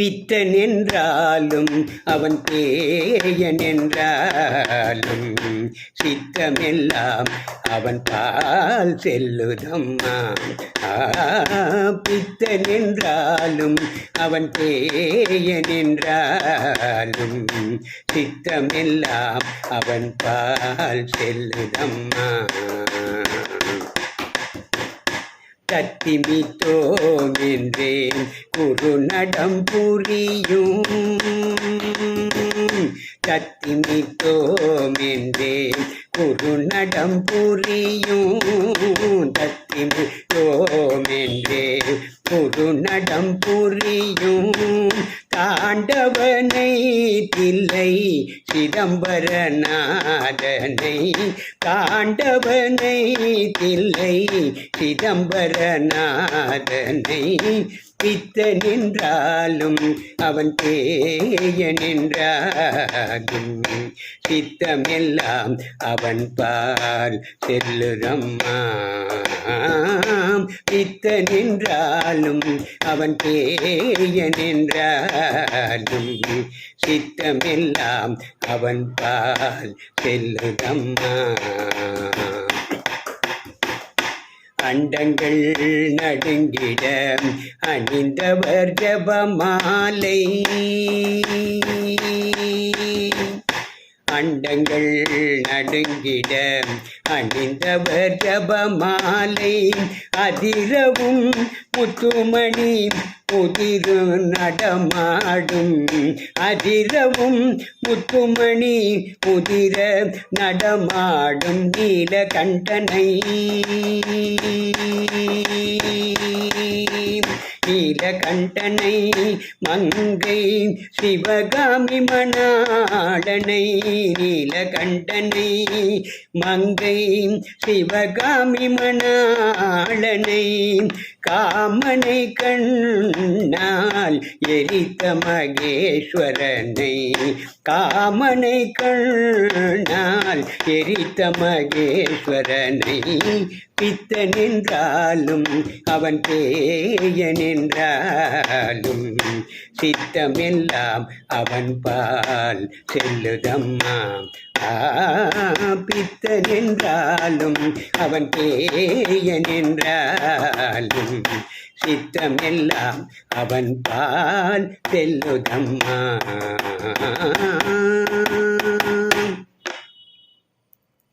பித்தன் என்றாலும் அவன் பேயன் என்றாலும் சித்தமெல்லாம் அவன் பால் செல்லுதம்மா. பித்தன் என்றாலும் அவன் பேயன் என்றாலும் சித்தமெல்லாம் அவன் பால் செல்லுதம்மா. தத்திமித்தோம் என்றேன் குறுநடம் புரியும். தத்திமித்தோம் என்றேன் குருநடம் புரியும் தத்திமித்தோம் குருநடம் புரியும் தாண்டவனை தில்லை சிதம்பரநாதனை. தாண்டவனை தில்லை சிதம்பரநாதனை. பித்த நின்றாலும் அவன் பேய நின்றாகும். சித்தமெல்லாம் அவன் பால் செல்லுதம்மா பித்த நின்றாலும் அவன் பேய நின்றாலும் சித்தமெல்லாம் அவன் பால் செல்லுதம்மா அண்டங்கள் நடுங்கிட அணிந்தவர் ஜபமாலை. அண்டங்கள் நடுங்கிட. அணிந்தவர் ஜபமாலை அதிரவும். முத்துமணி புதிரு நடமாடும். அதிரவும் முத்துமணி புதிர நடமாடும். நீல கண்டனை நீலகண்டனை மங்கை சிவகாமி மணாடனை நீலகண்டனை மங்கை சிவகாமி மணாளனை காமனை கண்ணால் எரித்த மகேஸ்வரனை காமனை கண்ணால் எரித்த மகேஸ்வரனை பித்தன் என்றாலும் அவன் பேயன் என்றாலும் சித்தமெல்லாம் அவன் பால் செல்லுதம்மா. ஆ, பித்தன் என்றாலும் அவன் பேயன் என்றாலும் சித்தமெல்லாம் அவன் பால் செல்லுதம்மா.